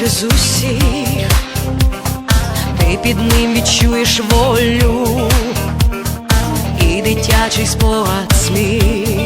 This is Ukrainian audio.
більше з усіх, ти під ним відчуєш волю і дитячий спогад сміх.